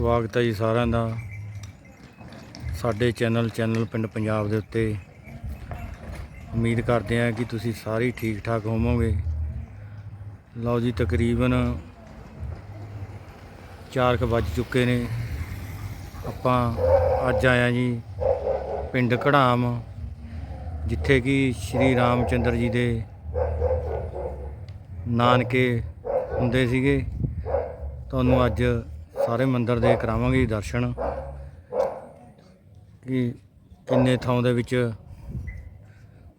ਸਵਾਗਤ ਹੈ ਜੀ ਸਾਰਿਆਂ ਦਾ। ਸਾਡੇ ਚੈਨਲ ਚੈਨਲ ਪਿੰਡ ਪੰਜਾਬ ਦੇ ਉੱਤੇ। ਉਮੀਦ ਕਰਦੇ ਹਾਂ ਕਿ ਤੁਸੀਂ ਸਾਰੇ ਠੀਕ ਠਾਕ ਹੋਵੋਗੇ। ਲਓ ਜੀ, ਤਕਰੀਬਨ 4 ਕੁ ਵੱਜ ਚੁੱਕੇ ਨੇ। ਆਪਾਂ ਅੱਜ ਆਇਆ ਜੀ ਪਿੰਡ ਘੜਾਮ, ਜਿੱਥੇ ਕਿ ਸ਼੍ਰੀ ਰਾਮਚੰਦਰ ਜੀ ਦੇ ਨਾਨਕੇ ਹੁੰਦੇ ਸੀਗੇ। ਤੁਹਾਨੂੰ ਅੱਜ ਸਾਰੇ ਮੰਦਿਰ ਦੇ ਕਰਾਵਾਂਗੇ ਜੀ ਦਰਸ਼ਨ। ਕਿ ਕਿੰਨੇ ਥਾਂ ਦੇ ਵਿੱਚ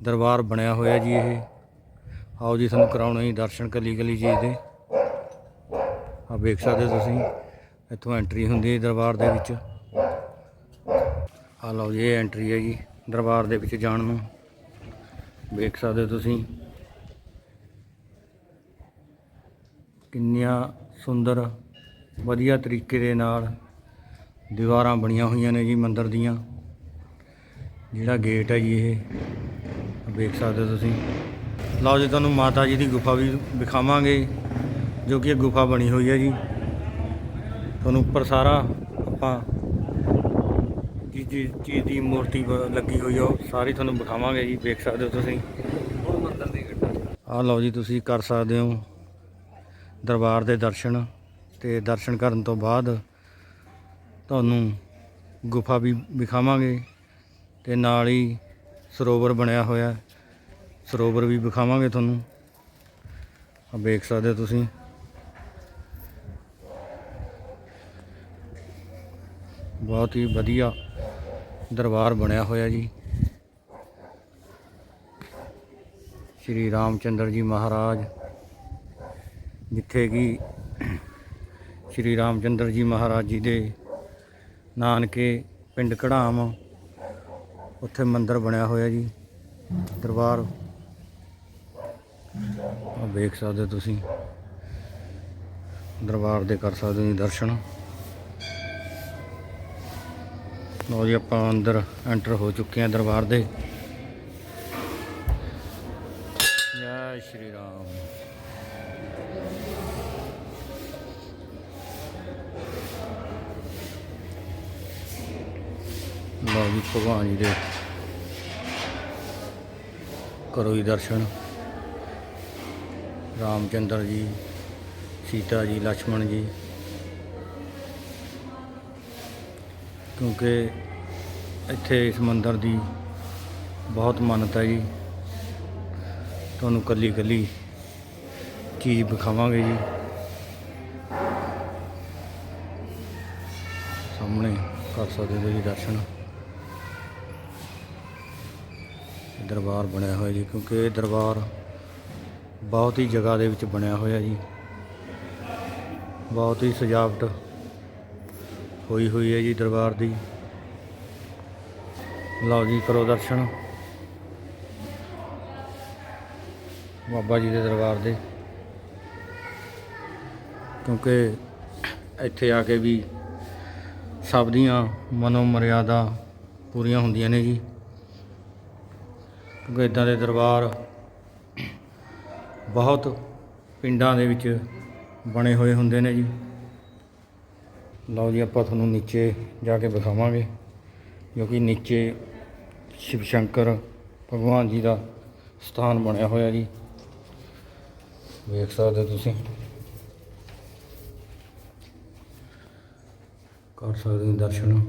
ਦਰਬਾਰ ਬਣਿਆ ਹੋਇਆ ਜੀ ਇਹ। ਆਓ ਜੀ ਤੁਹਾਨੂੰ ਕਰਾਉਣਾ ਜੀ ਦਰਸ਼ਨ ਕਲੀ ਕਲੀ ਜੀ ਦੇ। ਆ ਵੇਖ ਸਕਦੇ ਹੋ ਤੁਸੀਂ, ਇੱਥੋਂ ਐਂਟਰੀ ਹੁੰਦੀ ਹੈ ਦਰਬਾਰ ਦੇ ਵਿੱਚ। ਆ ਲਓ ਜੀ ਇਹ ਐਂਟਰੀ ਹੈ ਜੀ ਦਰਬਾਰ ਦੇ ਵਿੱਚ ਜਾਣ ਨੂੰ। ਵੇਖ ਸਕਦੇ ਹੋ ਤੁਸੀਂ। ਕਿੰਨੀਆਂ ਸੁੰਦਰ ਵਧੀਆ ਤਰੀਕੇ ਦੇ ਨਾਲ ਦੀਵਾਰਾਂ ਬਣੀਆਂ ਹੋਈਆਂ ਨੇ ਜੀ ਮੰਦਿਰ ਦੀਆਂ। ਜਿਹੜਾ ਗੇਟ ਹੈ ਜੀ ਇਹ ਵੇਖ ਸਕਦੇ ਹੋ ਤੁਸੀਂ। ਲਓ ਜੀ, ਤੁਹਾਨੂੰ ਮਾਤਾ ਜੀ ਦੀ ਗੁਫਾ ਵੀ ਵਿਖਾਵਾਂਗੇ, ਜੋ ਕਿ ਇਹ ਗੁਫਾ ਬਣੀ ਹੋਈ ਹੈ ਜੀ। ਤੁਹਾਨੂੰ ਉੱਪਰ ਸਾਰਾ ਆਪਾਂ ਜੀ ਜੀ ਚੀਜ਼ ਦੀ ਮੂਰਤੀ ਬ- ਲੱਗੀ ਹੋਈ ਆ, ਉਹ ਸਾਰੀ ਤੁਹਾਨੂੰ ਵਿਖਾਵਾਂਗੇ ਜੀ, ਵੇਖ ਸਕਦੇ ਹੋ ਤੁਸੀਂ। ਆਹ ਲਓ ਜੀ, ਤੁਸੀਂ ਕਰ ਸਕਦੇ ਹੋ ਦਰਬਾਰ ਦੇ ਦਰਸ਼ਨ। ਤੇ ਦਰਸ਼ਨ ਕਰਨ ਤੋਂ ਬਾਅਦ ਤੁਹਾਨੂੰ ਗੁਫਾ ਵੀ ਵਿਖਾਵਾਂਗੇ ਤੇ ਨਾਲ ਹੀ ਸਰੋਵਰ ਬਣਿਆ ਹੋਇਆ ਸਰੋਵਰ ਵੀ ਵਿਖਾਵਾਂਗੇ ਤੁਹਾਨੂੰ। ਆ ਵੇਖ ਸਕਦੇ ਹੋ ਤੁਸੀਂ। ਬਹੁਤ ਹੀ ਵਧੀਆ ਦਰਬਾਰ ਬਣਿਆ ਹੋਇਆ ਜੀ। ਸ਼੍ਰੀ ਰਾਮਚੰਦਰ ਜੀ ਮਹਾਰਾਜ, ਜਿੱਥੇ ਕਿ ਸ਼੍ਰੀ ਰਾਮਚੰਦਰ ਜੀ ਮਹਾਰਾਜ ਜੀ ਦੇ ਨਾਨਕੇ ਪਿੰਡ ਕੜਾਮ ਉੱਥੇ ਮੰਦਿਰ ਬਣਿਆ ਹੋਇਆ ਜੀ, ਦਰਬਾਰ। ਆ ਵੇਖ ਸਕਦੇ ਹੋ ਤੁਸੀਂ। ਦਰਬਾਰ ਦੇ ਕਰ ਸਕਦੇ ਹੋ ਜੀ ਦਰਸ਼ਨ। ਲਓ ਜੀ, ਆਪਾਂ ਅੰਦਰ ਐਂਟਰ ਹੋ ਚੁੱਕੇ ਹਾਂ ਦਰਬਾਰ ਦੇ। ਜੈ ਸ਼੍ਰੀ ਰਾਮ। ਲਓ ਜੀ, ਭਗਵਾਨ ਦੇ ਕਰੋ ਜੀ ਦਰਸ਼ਨ। ਰਾਮਚੰਦਰ ਜੀ, ਸੀਤਾ ਜੀ ਲక్ష్మణ ਜੀ। ਕਿਉਂਕਿ ਇੱਥੇ ਇਸ ਮੰਦਰ ਦੀ ਬਹੁਤ ਮਾਨਤਾ ਜੀ। ਤੁਹਾਨੂੰ ਕੱਲੀ ਕੱਲੀ ਚੀਜ਼ ਵਿਖਾਵਾਂਗੇ ਜੀ। ਸਾਹਮਣੇ ਕਰ ਸਕਦੇ ਜੀ ਦਰਸ਼ਨ। ਦਰਬਾਰ ਬਣਿਆ ਹੋਇਆ ਜੀ, ਕਿਉਂਕਿ ਇਹ ਦਰਬਾਰ ਬਹੁਤ ਹੀ ਜਗ੍ਹਾ ਦੇ ਵਿੱਚ ਬਣਿਆ ਹੋਇਆ ਜੀ। ਬਹੁਤ ਹੀ ਸਜਾਵਟ ਹੋਈ ਹੋਈ ਹੈ ਜੀ ਦਰਬਾਰ ਦੀ। ਲਓ ਜੀ, ਕਰੋ ਦਰਸ਼ਨ। ਬਾਬਾ ਜੀ ਦੇ ਦਰਬਾਰ ਦੇ। ਕਿਉਂਕਿ ਇੱਥੇ ਆ ਕੇ ਵੀ ਸਭ ਦੀਆਂ ਮਨੋ ਮਰਿਆਦਾ ਪੂਰੀਆਂ ਹੁੰਦੀਆਂ ਨੇ ਜੀ। ਕਿਉਂਕਿ ਦੇ ਦਰਬਾਰ ਬਹੁਤ ਪਿੰਡਾਂ ਦੇ ਵਿੱਚ ਬਣੇ ਹੋਏ ਹੁੰਦੇ ਨੇ ਜੀ। ਲਓ ਜੀ, ਆਪਾਂ ਤੁਹਾਨੂੰ ਨੀਚੇ ਜਾ ਕੇ ਵਿਖਾਵਾਂਗੇ ਕਿਉਂਕਿ ਨੀਚੇ ਸ਼ਿਵ ਸ਼ੰਕਰ ਭਗਵਾਨ ਜੀ ਦਾ ਸਥਾਨ ਬਣਿਆ ਹੋਇਆ ਜੀ। ਵੇਖ ਸਕਦੇ ਹੋ ਤੁਸੀਂ। ਕਰ ਸਕਦੇ ਦਰਸ਼ਨ,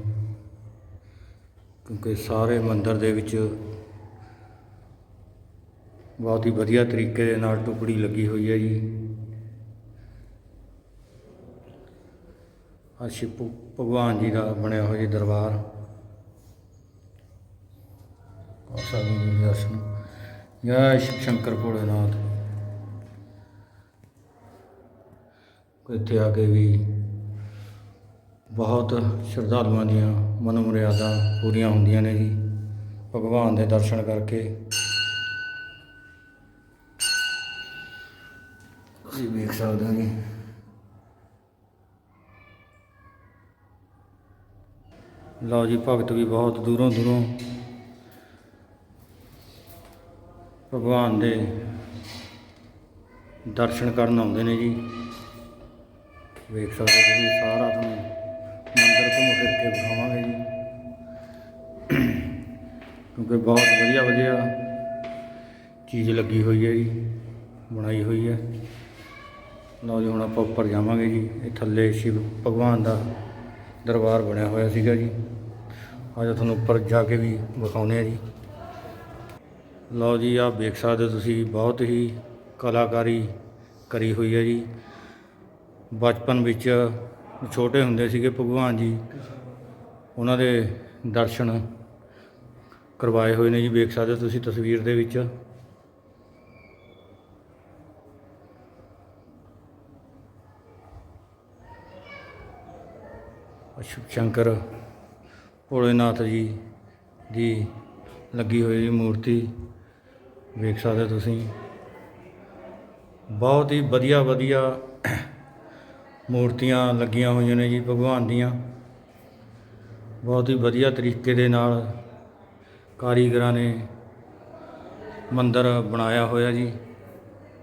ਕਿਉਂਕਿ ਸਾਰੇ ਮੰਦਰ ਦੇ ਵਿੱਚ ਬਹੁਤ ਹੀ ਵਧੀਆ ਤਰੀਕੇ ਦੇ ਨਾਲ ਟੁਕੜੀ ਲੱਗੀ ਹੋਈ ਹੈ ਜੀ। ਆ ਸ਼ਿਵ ਭ- ਭਗਵਾਨ ਜੀ ਦਾ ਬਣਿਆ ਹੋਇਆ ਜੀ ਦਰਬਾਰ। ਕਰ ਸਕਦੇ ਹੋ ਦਰਸ਼ਨ। ਜੈ ਸ਼ਿਵ ਸ਼ੰਕਰ ਭੋਲੇਨਾਥ। ਇੱਥੇ ਆ ਕੇ ਵੀ ਬਹੁਤ ਸ਼ਰਧਾਲੂਆਂ ਦੀਆਂ ਮਨੋਮਰਿਆਦਾ ਪੂਰੀਆਂ ਹੁੰਦੀਆਂ ਨੇ ਜੀ। ਭਗਵਾਨ ਦੇ ਦਰਸ਼ਨ ਕਰਕੇ ਤੁਸੀਂ ਵੇਖ ਸਕਦੇ ਹੋ ਜੀ। ਲਓ ਜੀ, ਭਗਤ ਵੀ ਬਹੁਤ ਦੂਰੋਂ ਦੂਰੋਂ ਭਗਵਾਨ ਦੇ ਦਰਸ਼ਨ ਕਰਨ ਆਉਂਦੇ ਨੇ ਜੀ। ਵੇਖ ਸਕਦੇ ਹੋ ਤੁਸੀਂ ਸਾਰਾ ਤੁਹਾਨੂੰ ਅੰਦਰ ਘੁੰਮ ਫਿਰ ਕੇ ਵਿਖਾਵਾਂਗੇ ਜੀ। ਕਿਉਂਕਿ ਬਹੁਤ ਵਧੀਆ ਵਧੀਆ ਚੀਜ਼ ਲੱਗੀ ਹੋਈ ਹੈ ਜੀ, ਬਣਾਈ ਹੋਈ ਹੈ। ਲਓ ਜੀ, ਹੁਣ ਆਪਾਂ ਉੱਪਰ ਜਾਵਾਂਗੇ ਜੀ। ਇਹ ਥੱਲੇ ਸ਼ਿਵ ਭਗਵਾਨ ਦਾ ਦਰਬਾਰ ਬਣਿਆ ਹੋਇਆ ਸੀਗਾ ਜੀ। ਅੱਜ ਤੁਹਾਨੂੰ ਉੱਪਰ ਜਾ ਕੇ ਵੀ ਵਿਖਾਉਂਦੇ ਆ ਜੀ। ਲਓ ਜੀ, ਆਹ ਵੇਖ ਸਕਦੇ ਹੋ ਤੁਸੀਂ, ਬਹੁਤ ਹੀ ਕਲਾਕਾਰੀ ਕਰੀ ਹੋਈ ਹੈ ਜੀ। ਬਚਪਨ ਵਿੱਚ ਛੋਟੇ ਹੁੰਦੇ ਸੀਗੇ ਭਗਵਾਨ ਜੀ। ਉਹਨਾਂ ਦੇ ਦਰਸ਼ਨ ਕਰਵਾਏ ਹੋਏ ਨੇ ਜੀ, ਵੇਖ ਸਕਦੇ ਹੋ ਤੁਸੀਂ ਤਸਵੀਰ ਦੇ ਵਿੱਚ। ਸ਼ੰਕਰ ਭੋਲੇਨਾਥ ਜੀ ਦੀ ਲੱਗੀ ਹੋਈ ਜੀ ਮੂਰਤੀ। ਵੇਖ ਸਕਦੇ ਹੋ ਤੁਸੀਂ। ਬਹੁਤ ਹੀ ਵਧੀਆ ਵਧੀਆ ਮੂਰਤੀਆਂ ਲੱਗੀਆਂ ਹੋਈਆਂ ਨੇ ਜੀ ਭਗਵਾਨ ਦੀਆਂ। ਬਹੁਤ ਹੀ ਵਧੀਆ ਤਰੀਕੇ ਦੇ ਨਾਲ ਕਾਰੀਗਰਾਂ ਨੇ ਮੰਦਰ ਬਣਾਇਆ ਹੋਇਆ ਜੀ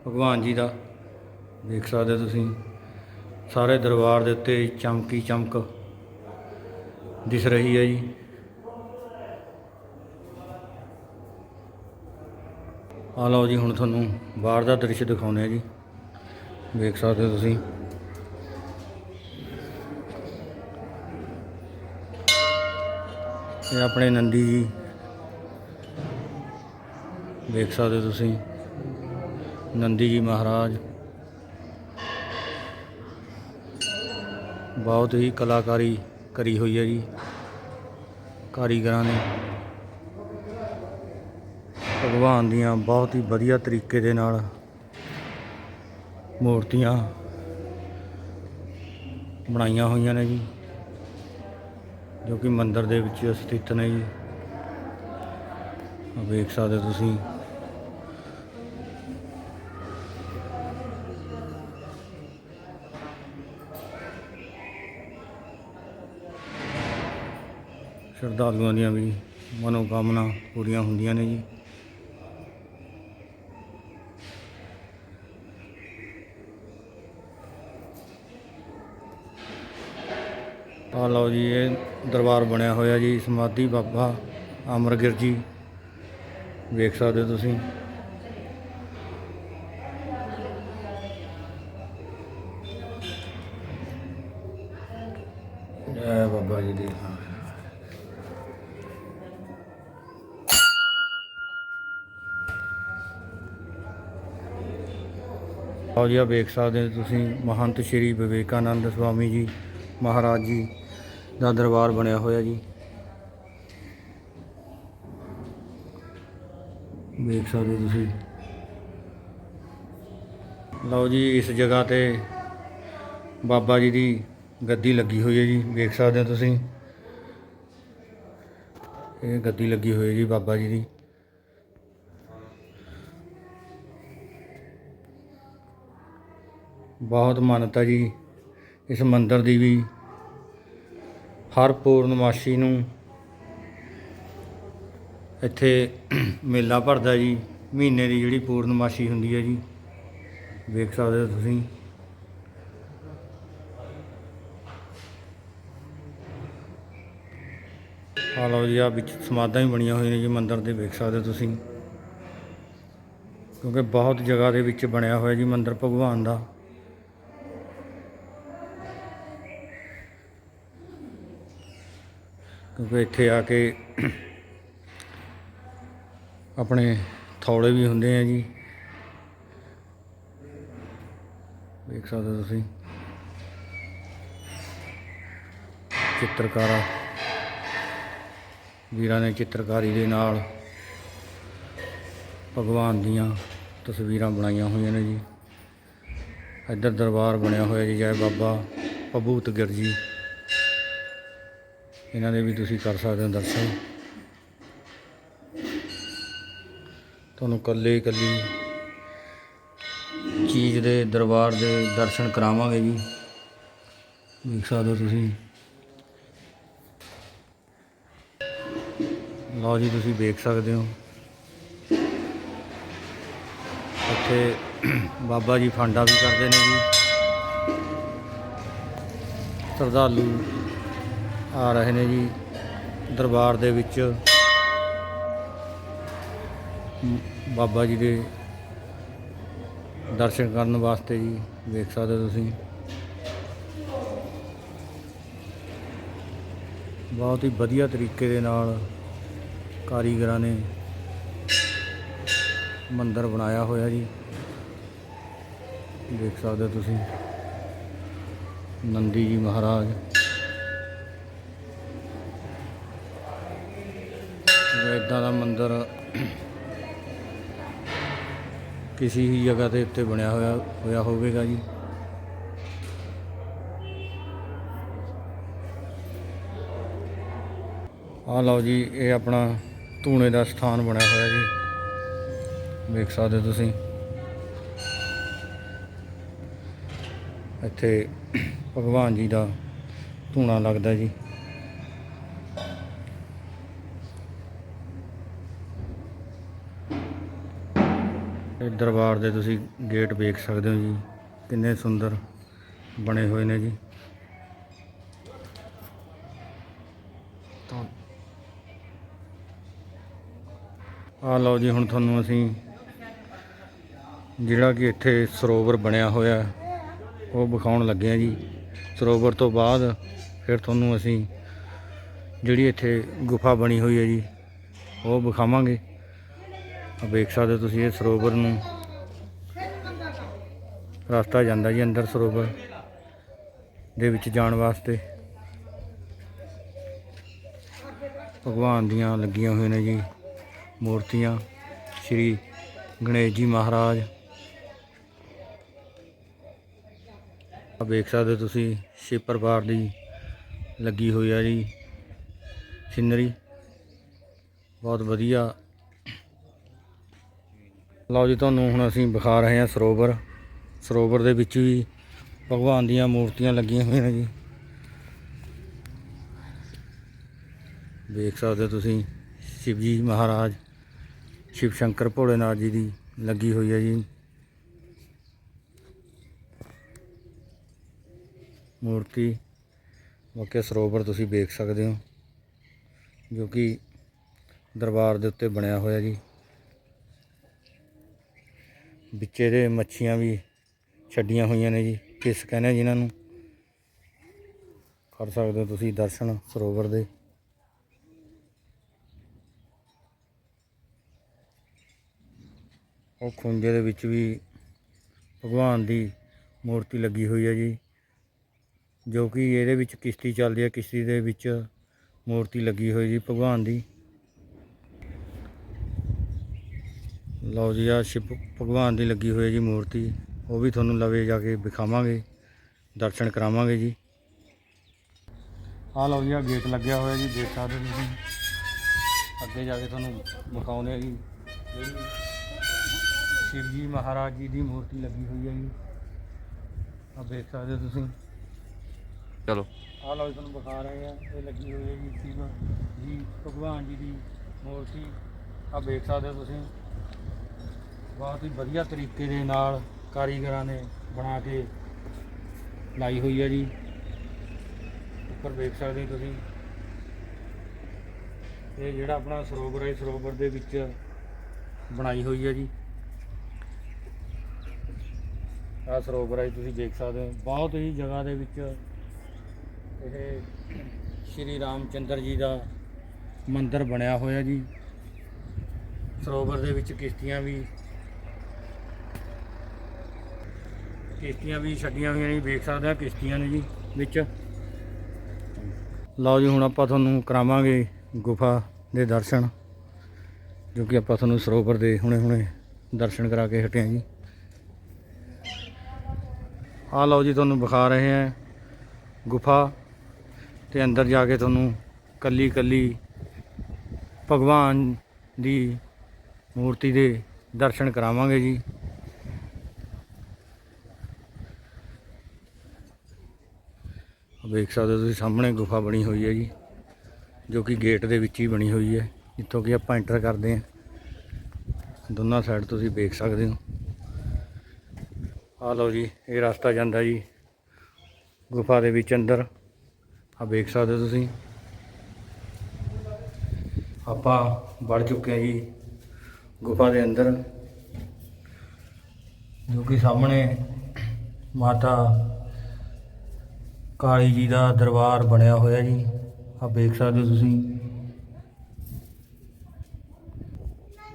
ਭਗਵਾਨ ਜੀ ਦਾ। ਦੇਖ ਸਕਦੇ ਹੋ ਤੁਸੀਂ। ਸਾਰੇ ਦਰਬਾਰ ਦੇ ਉੱਤੇ ਚਮਕੀ ਚਮਕ ਦਿਸ ਰਹੀ ਹੈ ਜੀ। ਆ ਲਓ ਜੀ, ਹੁਣ ਤੁਹਾਨੂੰ ਬਾਹਰ ਦਾ ਦ੍ਰਿਸ਼ ਦਿਖਾਉਂਦੇ ਆ ਜੀ। ਵੇਖ ਸਕਦੇ ਹੋ ਤੁਸੀਂ। ਇਹ ਆਪਣੇ ਨੰਦੀ ਜੀ। ਦੇਖ ਸਕਦੇ ਹੋ ਤੁਸੀਂ। ਨੰਦੀ ਜੀ ਮਹਾਰਾਜ। ਬਹੁਤ ਹੀ ਕਲਾਕਾਰੀ ਕਰੀ ਹੋਈ ਹੈ ਜੀ। ਕਾਰੀਗਰਾਂ ਨੇ ਭਗਵਾਨ ਦੀਆਂ ਬਹੁਤ ਹੀ ਵਧੀਆ ਤਰੀਕੇ ਦੇ ਨਾਲ ਮੂਰਤੀਆਂ ਬਣਾਈਆਂ ਹੋਈਆਂ ਨੇ ਜੀ, ਜੋ ਕਿ ਮੰਦਿਰ ਦੇ ਵਿੱਚ ਸਥਿਤ ਨੇ ਜੀ। ਵੇਖ ਸਕਦੇ ਹੋ ਤੁਸੀਂ। ਸ਼ਰਧਾਲੂਆਂ ਦੀਆਂ ਵੀ ਮਨੋਕਾਮਨਾ ਪੂਰੀਆਂ ਹੁੰਦੀਆਂ ਨੇ ਜੀ। ਆ ਲਓ ਜੀ, ਇਹ ਦਰਬਾਰ ਬਣਿਆ ਹੋਇਆ ਜੀ, ਸਮਾਧੀ ਬਾਬਾ ਅਮਰਗਿਰ ਜੀ। ਵੇਖ ਸਕਦੇ ਹੋ ਤੁਸੀਂ ਜੈ ਬਾਬਾ ਜੀ ਦੀ ਆਓ ਜੀ ਆ ਵੇਖ ਸਕਦੇ ਹੋ ਤੁਸੀਂ, ਮਹੰਤ ਸ਼੍ਰੀ ਵਿਵੇਕਾਨੰਦ ਸਵਾਮੀ ਜੀ, ਮਹਾਰਾਜ ਜੀ ਦਾ ਦਰਬਾਰ ਬਣਿਆ ਹੋਇਆ ਜੀ। ਵੇਖ ਸਕਦੇ ਹੋ ਤੁਸੀਂ। ਲਓ ਜੀ, ਇਸ ਜਗ੍ਹਾ ਤੇ ਬਾਬਾ ਜੀ ਦੀ ਗੱਦੀ ਲੱਗੀ ਹੋਈ ਹੈ ਜੀ, ਵੇਖ ਸਕਦੇ ਹੋ ਤੁਸੀਂ। ਇਹ ਗੱਦੀ ਲੱਗੀ ਹੋਈ ਹੈ ਜੀ ਬਾਬਾ ਜੀ ਦੀ। ਬਹੁਤ ਮਾਨਤਾ ਜੀ। ਇਸ ਮੰਦਿਰ ਦੀ ਵੀ ਹਰ ਪੂਰਨਮਾਸ਼ੀ ਨੂੰ ਇੱਥੇ ਮੇਲਾ ਭਰਦਾ ਜੀ। ਮਹੀਨੇ ਦੀ ਜਿਹੜੀ ਪੂਰਨਮਾਸ਼ੀ ਹੁੰਦੀ ਹੈ ਜੀ। ਵੇਖ ਸਕਦੇ ਹੋ ਤੁਸੀਂ। ਆ ਲਓ ਜੀ ਆ ਵਿੱਚ ਸਮਾਧਾਂ ਵੀ ਬਣੀਆਂ ਹੋਈਆਂ ਨੇ ਜੀ ਮੰਦਿਰ ਦੇ, ਵੇਖ ਸਕਦੇ ਹੋ ਤੁਸੀਂ। ਕਿਉਂਕਿ ਬਹੁਤ ਜਗ੍ਹਾ ਦੇ ਵਿੱਚ ਬਣਿਆ ਹੋਇਆ ਜੀ ਮੰਦਿਰ ਭਗਵਾਨ ਦਾ। ਕਿਉਂਕਿ ਇੱਥੇ ਆ ਕੇ ਆਪਣੇ ਥੌਲੇ ਵੀ ਹੁੰਦੇ ਆ ਜੀ। ਵੇਖ ਸਕਦੇ ਹੋ ਤੁਸੀਂ। ਚਿੱਤਰਕਾਰਾ। ਵੀਰਾਂ ਨੇ ਚਿੱਤਰਕਾਰੀ ਦੇ ਨਾਲ ਭਗਵਾਨ ਦੀਆਂ ਤਸਵੀਰਾਂ ਬਣਾਈਆਂ ਹੋਈਆਂ ਨੇ ਜੀ। ਇੱਧਰ ਦਰਬਾਰ ਬਣਿਆ ਹੋਇਆ ਜੀ, ਜੈ ਬਾਬਾ। ਭਬੂਤ ਗਿਰ ਜੀ। ਇਹਨਾਂ ਦੇ ਵੀ ਤੁਸੀਂ ਕਰ ਸਕਦੇ ਹੋ ਦਰਸ਼ਨ। ਤੁਹਾਨੂੰ ਕੱਲੇ ਕੱਲੀ ਚੀਜ਼ ਦੇ ਦਰਬਾਰ ਦੇ ਦਰਸ਼ਨ ਕਰਾਵਾਂਗੇ ਜੀ। ਦੇਖ ਸਕਦੇ ਹੋ ਤੁਸੀਂ। ਲਓ ਜੀ, ਤੁਸੀਂ ਵੇਖ ਸਕਦੇ ਹੋ। ਇੱਥੇ ਬਾਬਾ ਜੀ ਫਾਂਡਾ ਵੀ ਕਰਦੇ ਨੇ ਜੀ। ਸ਼ਰਧਾਲੂ ਆ ਰਹੇ ਨੇ ਜੀ ਦਰਬਾਰ ਦੇ ਵਿੱਚ। ਬਾਬਾ ਜੀ ਦੇ ਦਰਸ਼ਨ ਕਰਨ ਵਾਸਤੇ ਜੀ, ਵੇਖ ਸਕਦੇ ਹੋ ਤੁਸੀਂ। ਬਹੁਤ ਹੀ ਵਧੀਆ ਤਰੀਕੇ ਦੇ ਨਾਲ ਕਾਰੀਗਰਾਂ ਨੇ ਮੰਦਰ ਬਣਾਇਆ ਹੋਇਆ ਜੀ। ਦੇਖ ਸਕਦੇ ਹੋ ਤੁਸੀਂ। ਨੰਦੀ ਜੀ ਮਹਾਰਾਜ। ਇਦਾਂ ਦਾ ਮੰਦਿਰ ਕਿਸੇ ਹੀ ਜਗ੍ਹਾ ਦੇ ਉੱਤੇ ਬਣਿਆ ਹੋਇਆ ਹੋਇਆ ਹੋਵੇਗਾ ਜੀ। ਆ ਲਓ ਜੀ, ਇਹ ਆਪਣਾ ਧੂਣੇ ਦਾ ਸਥਾਨ ਬਣਿਆ ਹੋਇਆ ਜੀ। ਵੇਖ ਸਕਦੇ ਹੋ ਤੁਸੀਂ। ਇੱਥੇ ਭਗਵਾਨ ਜੀ ਦਾ ਧੂਣਾ ਲੱਗਦਾ ਜੀ। ਦਰਬਾਰ ਦੇ ਤੁਸੀਂ ਗੇਟ ਵੇਖ ਸਕਦੇ ਹੋ ਜੀ। ਕਿੰਨੇ ਸੁੰਦਰ ਬਣੇ ਹੋਏ ਨੇ ਜੀ। ਆ ਲਓ ਜੀ, ਹੁਣ ਤੁਹਾਨੂੰ ਅਸੀਂ ਜਿਹੜਾ ਕਿ ਇੱਥੇ ਸਰੋਵਰ ਬਣਿਆ ਹੋਇਆ, ਉਹ ਵਿਖਾਉਣ ਲੱਗੇ ਆ ਜੀ। ਸਰੋਵਰ ਤੋਂ ਬਾਅਦ ਫਿਰ ਤੁਹਾਨੂੰ ਅਸੀਂ ਜਿਹੜੀ ਇੱਥੇ ਗੁਫਾ ਬਣੀ ਹੋਈ ਹੈ ਜੀ, ਉਹ ਵਿਖਾਵਾਂਗੇ। ਵੇਖ ਸਕਦੇ ਹੋ ਤੁਸੀਂ ਇਹ ਸਰੋਵਰ ਨੂੰ। ਰਸਤਾ ਜਾਂਦਾ ਜੀ ਅੰਦਰ ਸਰੋਵਰ ਦੇ ਵਿੱਚ ਜਾਣ ਵਾਸਤੇ। ਭਗਵਾਨ ਦੀਆਂ ਲੱਗੀਆਂ ਹੋਈਆਂ ਨੇ ਜੀ ਮੂਰਤੀਆਂ, ਸ਼੍ਰੀ ਗਣੇਸ਼ ਜੀ ਮਹਾਰਾਜ। ਆ ਵੇਖ ਸਕਦੇ ਹੋ ਤੁਸੀਂ ਸ਼ਿਵ ਪਰਿਵਾਰ ਦੀ ਲੱਗੀ ਹੋਈ ਆ ਜੀ। ਸਿਨਰੀ। ਬਹੁਤ ਵਧੀਆ ਲਓ ਜੀ, ਤੁਹਾਨੂੰ ਹੁਣ ਅਸੀਂ ਵਿਖਾ ਰਹੇ ਹਾਂ ਸਰੋਵਰ। ਸਰੋਵਰ ਦੇ ਵਿੱਚ ਵੀ ਭਗਵਾਨ ਦੀਆਂ ਮੂਰਤੀਆਂ ਲੱਗੀਆਂ ਹੋਈਆਂ ਨੇ ਜੀ। ਵੇਖ ਸਕਦੇ ਹੋ ਤੁਸੀਂ ਸ਼ਿਵ ਜੀ ਮਹਾਰਾਜ, ਸ਼ਿਵ ਸ਼ੰਕਰ ਭੋਲੇਨਾਥ ਜੀ ਦੀ ਲੱਗੀ ਹੋਈ ਹੈ ਜੀ। ਮੂਰਤੀ, ਬਾਕੀ ਸਰੋਵਰ ਤੁਸੀਂ ਵੇਖ ਸਕਦੇ ਹੋ, ਜੋ ਕਿ ਦਰਬਾਰ ਦੇ ਉੱਤੇ ਬਣਿਆ ਹੋਇਆ ਜੀ। ਵਿੱਚੇ ਦੇ ਮੱਛੀਆਂ ਵੀ ਛੱਡੀਆਂ ਹੋਈਆਂ ਨੇ ਜੀ, ਕਿਸ ਕਹਿੰਦੇ ਆ ਜਿਨ੍ਹਾਂ ਨੂੰ? ਕਰ ਸਕਦੇ ਹੋ ਤੁਸੀਂ ਦਰਸ਼ਨ ਸਰੋਵਰ ਦੇ। ਉਹ ਖੁੰਝੇ ਦੇ ਵਿੱਚ ਵੀ ਭਗਵਾਨ ਦੀ ਮੂਰਤੀ ਲੱਗੀ ਹੋਈ ਹੈ ਜੀ, ਜੋ ਕਿ ਇਹਦੇ ਵਿੱਚ ਕਿਸ਼ਤੀ ਚੱਲਦੀ ਹੈ, ਕਿਸ਼ਤੀ ਦੇ ਵਿੱਚ ਮੂਰਤੀ ਲੱਗੀ ਹੋਈ ਜੀ ਭਗਵਾਨ ਦੀ। ਲਓ ਜੀ ਆ ਸ਼ਿਵ ਭਗਵਾਨ ਦੀ ਲੱਗੀ ਹੋਈ ਹੈ ਜੀ ਮੂਰਤੀ। ਉਹ ਵੀ ਤੁਹਾਨੂੰ ਲਵੇ ਜਾ ਕੇ ਵਿਖਾਵਾਂਗੇ ਦਰਸ਼ਨ ਕਰਾਵਾਂਗੇ ਜੀ। ਆ ਲਓ ਜੀ ਆ ਗੇਟ ਲੱਗਿਆ ਹੋਇਆ ਜੀ ਦੇਖ ਸਕਦੇ ਹੋ ਤੁਸੀਂ। ਅੱਗੇ ਜਾ ਕੇ ਤੁਹਾਨੂੰ ਵਿਖਾਉਂਦੇ ਆ ਜੀ। ਸ਼ਿਵ ਜੀ ਮਹਾਰਾਜ ਜੀ ਦੀ ਮੂਰਤੀ ਲੱਗੀ ਹੋਈ ਹੈ ਜੀ। ਆ ਦੇਖ ਸਕਦੇ ਹੋ ਤੁਸੀਂ। ਚਲੋ। ਆ ਲਓ ਜੀ ਤੁਹਾਨੂੰ ਵਿਖਾ ਰਹੇ ਆ ਇਹ ਲੱਗੀ ਹੋਈ ਹੈ ਜੀ ਸ਼ਿਵ ਜੀ ਭਗਵਾਨ ਜੀ ਦੀ ਮੂਰਤੀ। ਆ ਦੇਖ ਸਕਦੇ ਹੋ ਤੁਸੀਂ। ਬਹੁਤ ਹੀ ਵਧੀਆ ਤਰੀਕੇ ਦੇ ਨਾਲ ਕਾਰੀਗਰਾਂ ਨੇ ਬਣਾ ਕੇ ਲਾਈ ਹੋਈ ਹੈ ਜੀ। ਉੱਪਰ ਵੇਖ ਸਕਦੇ ਹੋ ਤੁਸੀਂ। ਇਹ ਜਿਹੜਾ ਆਪਣਾ ਸਰੋਵਰ ਹੈ ਸਰੋਵਰ ਦੇ ਵਿੱਚ ਬਣਾਈ ਹੋਈ ਹੈ ਜੀ। ਆ ਸਰੋਵਰ ਹੈ ਤੁਸੀਂ ਦੇਖ ਸਕਦੇ ਹੋ। ਬਹੁਤ ਹੀ ਜਗ੍ਹਾ ਦੇ ਵਿੱਚ ਇਹ ਸ਼੍ਰੀ ਰਾਮਚੰਦਰ ਜੀ ਦਾ ਮੰਦਿਰ ਬਣਿਆ ਹੋਇਆ ਜੀ। ਸਰੋਵਰ ਦੇ ਵਿੱਚ ਕਿਸ਼ਤੀਆਂ ਵੀ ਕਿਸ਼ਤੀਆਂ ਵੀ ਛੱਡੀਆਂ ਹੋਈਆਂ ਨੇ, ਵੇਖ ਸਕਦੇ ਆ ਕਿਸ਼ਤੀਆਂ ਨੇ ਜੀ ਵਿੱਚ। ਲਓ ਜੀ, ਹੁਣ ਆਪਾਂ ਤੁਹਾਨੂੰ ਕਰਾਵਾਂਗੇ ਗੁਫਾ ਦੇ ਦਰਸ਼ਨ, ਜੋ ਕਿ ਆਪਾਂ ਤੁਹਾਨੂੰ ਸਰੋਵਰ ਦੇ ਹੁਣੇ ਹੁਣੇ ਦਰਸ਼ਨ ਕਰਾ ਕੇ ਹਟੇ ਹਾਂ ਜੀ। ਆ ਲਓ ਜੀ, ਤੁਹਾਨੂੰ ਵਿਖਾ ਰਹੇ ਹਾਂ ਗੁਫਾ ਤੇ ਅੰਦਰ ਜਾ ਕੇ ਤੁਹਾਨੂੰ ਕੱਲੀ ਕੱਲੀ ਭਗਵਾਨ ਦੀ ਮੂਰਤੀ ਦੇ ਦਰਸ਼ਨ ਕਰਾਵਾਂਗੇ ਜੀ। ਵੇਖ ਸਕਦੇ ਹੋ ਤੁਸੀਂ, ਸਾਹਮਣੇ ਗੁਫਾ ਬਣੀ ਹੋਈ ਹੈ ਜੀ, ਜੋ ਕਿ ਗੇਟ ਦੇ ਵਿੱਚ ਹੀ ਬਣੀ ਹੋਈ ਹੈ। ਜਿੱਥੋਂ ਕਿ ਆਪਾਂ ਐਂਟਰ ਕਰਦੇ ਹਾਂ। ਦੋਨਾਂ ਸਾਈਡ ਤੁਸੀਂ ਵੇਖ ਸਕਦੇ ਹੋ। ਆ ਲਓ ਜੀ, ਇਹ ਰਸਤਾ ਜਾਂਦਾ ਜੀ, ਗੁਫਾ ਦੇ ਵਿੱਚ ਅੰਦਰ। ਆ ਵੇਖ ਸਕਦੇ ਹੋ ਤੁਸੀਂ। ਆਪਾਂ ਵੜ ਚੁੱਕੇ ਹਾਂ ਜੀ, ਗੁਫਾ ਦੇ ਅੰਦਰ। ਜੋ ਕਿ ਸਾਹਮਣੇ ਮਾਤਾ ਕਾਲੀ ਜੀ ਦਾ ਦਰਬਾਰ ਬਣਿਆ ਹੋਇਆ ਜੀ। ਆ ਵੇਖ ਸਕਦੇ ਹੋ ਤੁਸੀਂ।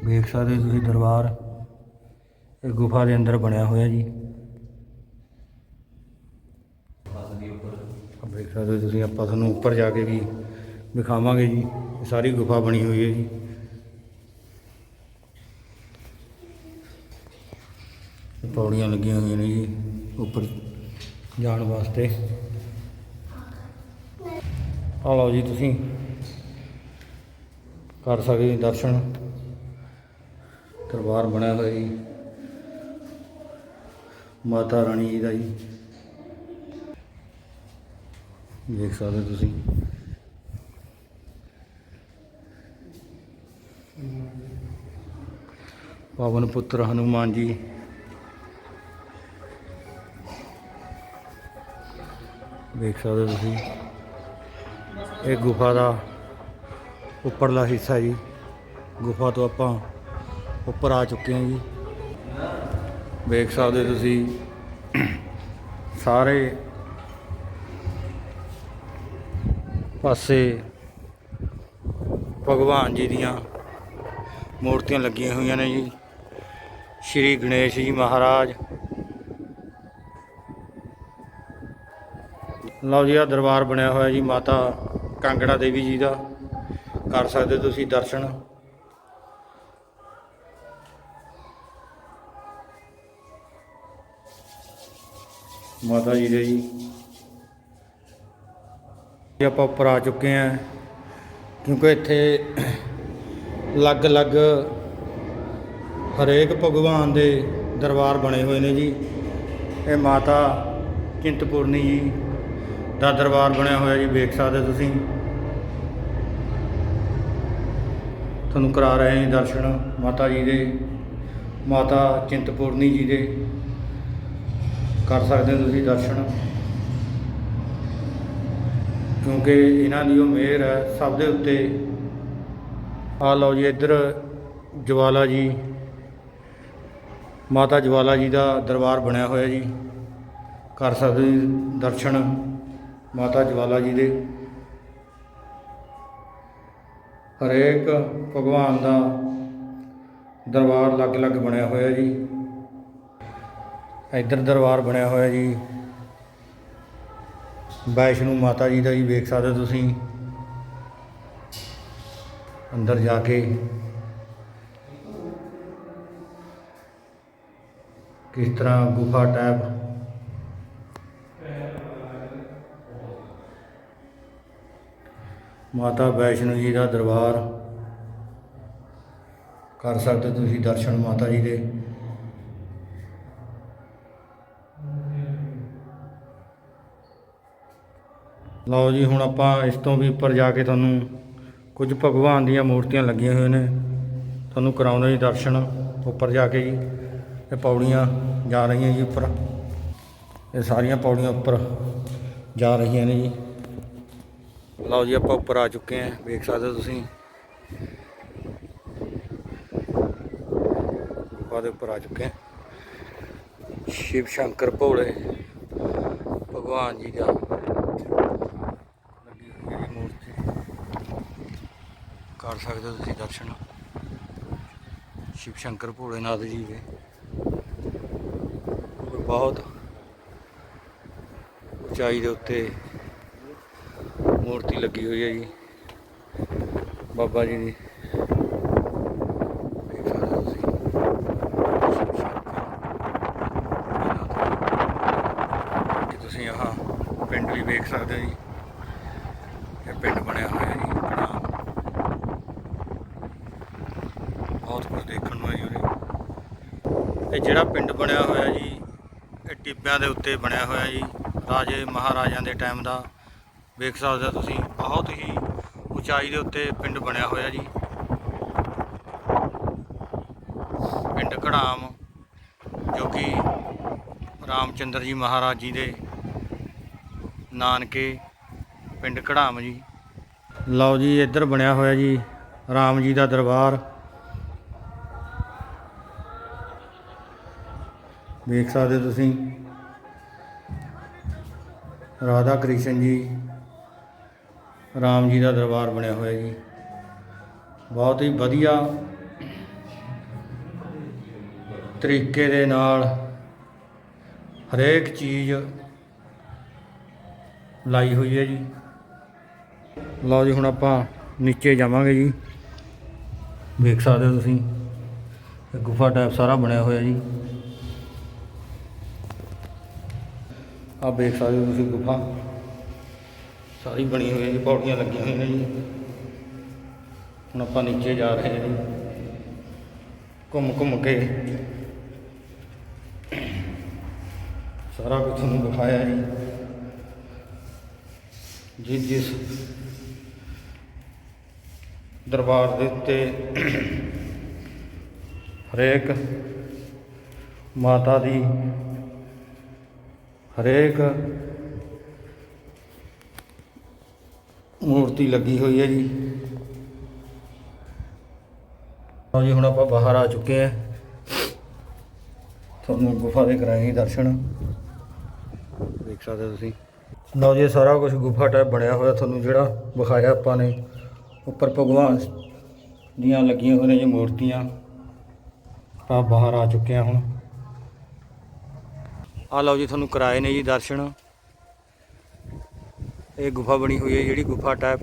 ਵੇਖ ਸਕਦੇ ਹੋ ਤੁਸੀਂ ਦਰਬਾਰ। ਇਹ ਗੁਫਾ ਦੇ ਅੰਦਰ ਬਣਿਆ ਹੋਇਆ ਜੀ। ਵੇਖ ਸਕਦੇ ਹੋ ਤੁਸੀਂ, ਆਪਾਂ ਤੁਹਾਨੂੰ ਉੱਪਰ ਜਾ ਕੇ ਵੀ ਵਿਖਾਵਾਂਗੇ ਜੀ। ਇਹ ਸਾਰੀ ਗੁਫਾ ਬਣੀ ਹੋਈ ਹੈ ਜੀ। ਪੌੜੀਆਂ ਲੱਗੀਆਂ ਹੋਈਆਂ ਨੇ ਜੀ ਉੱਪਰ ਜਾਣ ਵਾਸਤੇ। ਆ ਲਓ ਜੀ ਤੁਸੀਂ। ਕਰ ਸਕਦੇ ਜੀ ਦਰਸ਼ਨ। ਦਰਬਾਰ ਬਣਿਆ ਹੋਇਆ ਜੀ। ਮਾਤਾ ਰਾਣੀ ਜੀ ਦਾ ਜੀ। ਦੇਖ ਸਕਦੇ ਹੋ ਤੁਸੀਂ। ਪਾਵਨ ਪੁੱਤਰ ਹਨੂਮਾਨ ਜੀ। ਦੇਖ ਸਕਦੇ ਹੋ ਤੁਸੀਂ। ਇਹ ਗੁਫਾ ਦਾ ਉੱਪਰਲਾ ਹਿੱਸਾ ਜੀ। ਗੁਫਾ ਤੋਂ ਆਪਾਂ ਉੱਪਰ ਆ ਚੁੱਕੇ ਹਾਂ ਜੀ। ਵੇਖ ਸਕਦੇ ਤੁਸੀਂ, ਸਾਰੇ ਪਾਸੇ ਭਗਵਾਨ ਜੀ ਦੀਆਂ ਮੂਰਤੀਆਂ ਲੱਗੀਆਂ ਹੋਈਆਂ ਨੇ ਜੀ। ਸ਼੍ਰੀ ਗਣੇਸ਼ ਜੀ ਮਹਾਰਾਜ। ਲਓ ਜੀ ਆ ਦਰਬਾਰ ਬਣਿਆ ਹੋਇਆ ਜੀ, ਮਾਤਾ ਕਾਂਗੜਾ ਦੇਵੀ ਜੀ ਦਾ। ਕਰ ਸਕਦੇ ਹੋ ਤੁਸੀਂ ਦਰਸ਼ਨ। ਮਾਤਾ ਜੀ ਦੇ ਜੀ ਆਪਾਂ ਉੱਪਰ ਆ ਚੁੱਕੇ ਹਾਂ, ਕਿਉਂਕਿ ਇੱਥੇ ਅਲੱਗ-ਅਲੱਗ ਹਰੇਕ ਭਗਵਾਨ ਦੇ ਦਰਬਾਰ ਬਣੇ ਹੋਏ ਨੇ ਜੀ। ਇਹ ਮਾਤਾ ਚਿੰਤਪੁਰਨੀ ਜੀ। ਦਾ ਦਰਬਾਰ ਬਣਿਆ ਹੋਇਆ ਜੀ, ਵੇਖ ਸਕਦੇ ਹੋ ਤੁਸੀਂ। ਤੁਹਾਨੂੰ ਕਰਾ ਰਹੇ ਹਾਂ ਜੀ ਦਰਸ਼ਨ ਮਾਤਾ ਜੀ ਦੇ। ਮਾਤਾ ਚਿੰਤਪੂਰਨੀ ਜੀ ਦੇ। ਕਰ ਸਕਦੇ ਹੋ ਤੁਸੀਂ ਦਰਸ਼ਨ। ਕਿਉਂਕਿ ਇਹਨਾਂ ਦੀ ਉਹ ਮਿਹਰ ਹੈ, ਸਭ ਦੇ ਉੱਤੇ। ਆ ਲਓ ਜੀ, ਇੱਧਰ ਜਵਾਲਾ ਜੀ। ਮਾਤਾ ਜਵਾਲਾ ਜੀ ਦਾ ਦਰਬਾਰ ਬਣਿਆ ਹੋਇਆ ਜੀ। ਕਰ ਸਕਦੇ ਜੀ ਦਰਸ਼ਨ। ਮਾਤਾ ਜਵਾਲਾ ਜੀ ਦੇ। ਹਰੇਕ ਭਗਵਾਨ ਦਾ ਦਰਬਾਰ ਅਲੱਗ-ਅਲੱਗ ਬਣਿਆ ਹੋਇਆ ਜੀ। ਇੱਧਰ ਦਰਬਾਰ ਬਣਿਆ ਹੋਇਆ ਜੀ। ਵੈਸ਼ਨੂ ਮਾਤਾ ਜੀ ਦਾ ਜੀ, ਵੇਖ ਸਕਦੇ ਤੁਸੀਂ। ਅੰਦਰ ਜਾ ਕੇ। ਕਿਸ ਤਰ੍ਹਾਂ ਗੁਫਾ ਟੈਪ ਮਾਤਾ ਵੈਸ਼ਨੋ ਜੀ ਦਾ ਦਰਬਾਰ। ਕਰ ਸਕਦੇ ਤੁਸੀਂ ਦਰਸ਼ਨ ਮਾਤਾ ਜੀ ਦੇ। ਲਓ ਜੀ, ਹੁਣ ਆਪਾਂ ਇਸ ਤੋਂ ਵੀ ਉੱਪਰ ਜਾ ਕੇ ਤੁਹਾਨੂੰ ਕੁਝ ਭਗਵਾਨ ਦੀਆਂ ਮੂਰਤੀਆਂ ਲੱਗੀਆਂ ਹੋਈਆਂ ਨੇ। ਤੁਹਾਨੂੰ ਕਰਾਉਂਦੇ ਜੀ ਦਰਸ਼ਨ ਉੱਪਰ ਜਾ ਕੇ ਜੀ। ਇਹ ਪੌੜੀਆਂ ਜਾ ਰਹੀਆਂ ਜੀ ਉੱਪਰ। ਇਹ ਸਾਰੀਆਂ ਪੌੜੀਆਂ ਉੱਪਰ ਜਾ ਰਹੀਆਂ ਨੇ ਜੀ। ਲਓ ਜੀ, ਆਪਾਂ ਉੱਪਰ ਆ ਚੁੱਕੇ ਹਾਂ, ਵੇਖ ਸਕਦੇ ਹੋ ਤੁਸੀਂ। ਗੁਫਾ ਦੇ ਉੱਪਰ ਆ ਚੁੱਕੇ ਹਾਂ। ਸ਼ਿਵ ਸ਼ੰਕਰ ਭੋਲੇ, ਭਗਵਾਨ ਜੀ ਦਾ ਲੱਗੀ ਹੋਈ ਹੈ ਮੂਰਤੀ। ਕਰ ਸਕਦੇ ਹੋ ਤੁਸੀਂ ਦਰਸ਼ਨ। ਸ਼ਿਵ ਸ਼ੰਕਰ ਭੋਲੇਨਾਥ ਜੀ ਦੇ। ਬਹੁਤ ਉਚਾਈ ਦੇ ਉੱਤੇ ਮੂਰਤੀ ਲੱਗੀ ਹੋਈ ਹੈ ਜੀ। ਬਾਬਾ ਜੀ ਦੀ। ਦੇਖ ਸਕਦੇ ਤੁਸੀਂ ਤੁਸੀਂ ਆਹ ਪਿੰਡ ਵੀ ਵੇਖ ਸਕਦੇ ਹੋ ਜੀ। ਇਹ ਪਿੰਡ ਬਣਿਆ ਹੋਇਆ ਜੀ ਬੜਾ ਬਹੁਤ ਕੁਝ ਦੇਖਣ ਨੂੰ ਹੈ ਜੀ ਉਰੇ। ਇਹ ਜਿਹੜਾ ਪਿੰਡ ਬਣਿਆ ਹੋਇਆ ਜੀ, ਇਹ ਟਿੱਬਿਆਂ ਦੇ ਉੱਤੇ ਬਣਿਆ ਹੋਇਆ ਜੀ, ਰਾਜੇ ਮਹਾਰਾਜਿਆਂ ਦੇ ਟਾਈਮ ਦਾ। ਵੇਖ ਸਕਦੇ ਹੋ ਤੁਸੀਂ, ਬਹੁਤ ਹੀ ਉਚਾਈ ਦੇ ਉੱਤੇ ਪਿੰਡ ਬਣਿਆ ਹੋਇਆ ਜੀ। ਪਿੰਡ ਘੜਾਮ, ਜੋ ਕਿ ਰਾਮਚੰਦਰ ਜੀ ਮਹਾਰਾਜ ਜੀ ਦੇ ਨਾਨਕੇ ਪਿੰਡ ਕੜਾਮ ਜੀ। ਲਓ ਜੀ, ਇੱਧਰ ਬਣਿਆ ਹੋਇਆ ਜੀ, ਰਾਮ ਜੀ ਦਾ ਦਰਬਾਰ। ਵੇਖ ਸਕਦੇ ਹੋ ਤੁਸੀਂ, ਰਾਧਾ ਕ੍ਰਿਸ਼ਨ ਜੀ ਰਾਮ ਜੀ ਦਾ ਦਰਬਾਰ ਬਣਿਆ ਹੋਇਆ ਜੀ। ਬਹੁਤ ਹੀ ਵਧੀਆ ਤਰੀਕੇ ਦੇ ਨਾਲ ਹਰੇਕ ਚੀਜ਼ ਲਾਈ ਹੋਈ ਹੈ ਜੀ। ਲਓ ਜੀ, ਹੁਣ ਆਪਾਂ ਨੀਚੇ ਜਾਵਾਂਗੇ ਜੀ। ਵੇਖ ਸਕਦੇ ਹੋ ਤੁਸੀਂ ਗੁਫਾ ਟਾਈਪ ਸਾਰਾ ਬਣਿਆ ਹੋਇਆ ਜੀ। ਆਹ ਵੇਖ ਸਕਦੇ ਹੋ ਤੁਸੀਂ ਗੁਫਾ। ਸਾਰੀ ਬਣੀ ਹੋਈ ਹੈ ਜੀ, ਪੌੜੀਆਂ ਲੱਗੀਆਂ ਹੋਈਆਂ ਨੇ ਜੀ। ਹੁਣ ਆਪਾਂ ਨੀਚੇ ਜਾ ਰਹੇ ਹਾਂ ਜੀ। ਘੁੰਮ ਘੁੰਮ ਕੇ ਸਾਰਾ ਕੁਝ ਤੁਹਾਨੂੰ ਦਿਖਾਇਆ ਜੀ। ਜਿਸ ਜਿਸ ਦਰਬਾਰ ਦੇ ਉੱਤੇ ਹਰੇਕ ਮਾਤਾ ਦੀ ਹਰੇਕ ਮੂਰਤੀ ਲੱਗੀ ਹੋਈ ਹੈ ਜੀ। ਲਓ ਜੀ ਹੁਣ ਆਪਾਂ ਬਾਹਰ ਆ ਚੁੱਕੇ ਹਾਂ। ਤੁਹਾਨੂੰ ਗੁਫਾ ਦੇ ਕਰਾਂਗੇ ਦਰਸ਼ਨ। ਦੇਖ ਸਕਦੇ ਹੋ ਤੁਸੀਂ। ਲਓ ਜੀ ਸਾਰਾ ਕੁਝ ਗੁਫਾ ਟਾਈਪ ਬਣਿਆ ਹੋਇਆ ਤੁਹਾਨੂੰ ਜਿਹੜਾ ਵਿਖਾਇਆ ਆਪਾਂ ਨੇ। ਉੱਪਰ ਭਗਵਾਨ ਦੀਆਂ ਲੱਗੀਆਂ ਹੋਈਆਂ ਜੀ ਮੂਰਤੀਆਂ। ਆਪਾਂ ਬਾਹਰ ਆ ਚੁੱਕੇ ਹਾਂ ਹੁਣ। ਆ ਲਓ ਜੀ ਤੁਹਾਨੂੰ ਕਰਾਏ ਨੇ ਜੀ ਦਰਸ਼ਨ। ਇਹ ਗੁਫਾ ਬਣੀ ਹੋਈ ਹੈ ਜਿਹੜੀ ਗੁਫਾ ਟਾਈਪ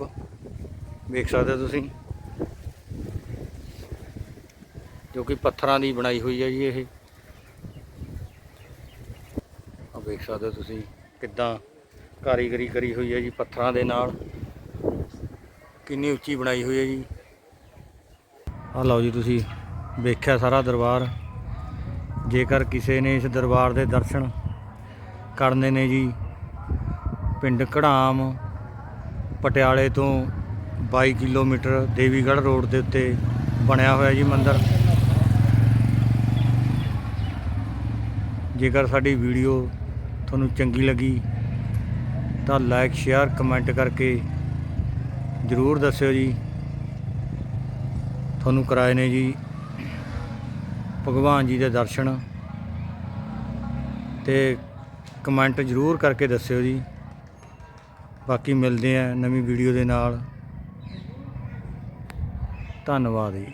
ਵੇਖ ਸਕਦੇ ਹੋ ਤੁਸੀਂ। ਜੋ ਕਿ ਪੱਥਰਾਂ ਦੀ ਬਣਾਈ ਹੋਈ ਹੈ ਜੀ ਇਹ। ਆ ਵੇਖ ਸਕਦੇ ਹੋ ਤੁਸੀਂ ਕਿੱਦਾਂ ਕਾਰੀਗਰੀ ਕਰੀ ਹੋਈ ਹੈ ਜੀ ਪੱਥਰਾਂ ਦੇ ਨਾਲ। ਕਿੰਨੀ ਉੱਚੀ ਬਣਾਈ ਹੋਈ ਹੈ ਜੀ। ਆ ਲਓ ਜੀ ਤੁਸੀਂ ਵੇਖਿਆ ਸਾਰਾ ਦਰਬਾਰ। ਜੇਕਰ ਕਿਸੇ ਨੇ ਇਸ ਦਰਬਾਰ ਦੇ ਦਰਸ਼ਨ ਕਰਨੇ ਨੇ ਜੀ ਪਿੰਡ ਕੜਾਮ ਪਟਿਆਲੇ ਤੋਂ 22 ਕਿਲੋਮੀਟਰ ਦੇਵੀਗੜ੍ਹ ਰੋਡ ਦੇ ਉੱਤੇ ਬਣਿਆ ਹੋਇਆ ਜੀ ਮੰਦਿਰ। ਜੇਕਰ ਸਾਡੀ ਵੀਡੀਓ ਤੁਹਾਨੂੰ ਚੰਗੀ ਲੱਗੀ, ਤਾਂ ਲਾਈਕ ਸ਼ੇਅਰ ਕਮੈਂਟ ਕਰਕੇ ਜ਼ਰੂਰ ਦੱਸਿਓ ਜੀ। ਤੁਹਾਨੂੰ ਕਰਾਏ ਨੇ ਜੀ ਭਗਵਾਨ ਜੀ ਦੇ ਦਰਸ਼ਨ ਤੇ ਕਮੈਂਟ ਜ਼ਰੂਰ ਕਰਕੇ ਦੱਸਿਓ ਜੀ। ਬਾਕੀ ਮਿਲਦੇ ਆ ਨਵੀਂ ਵੀਡੀਓ ਦੇ ਨਾਲ। ਧੰਨਵਾਦ ਜੀ।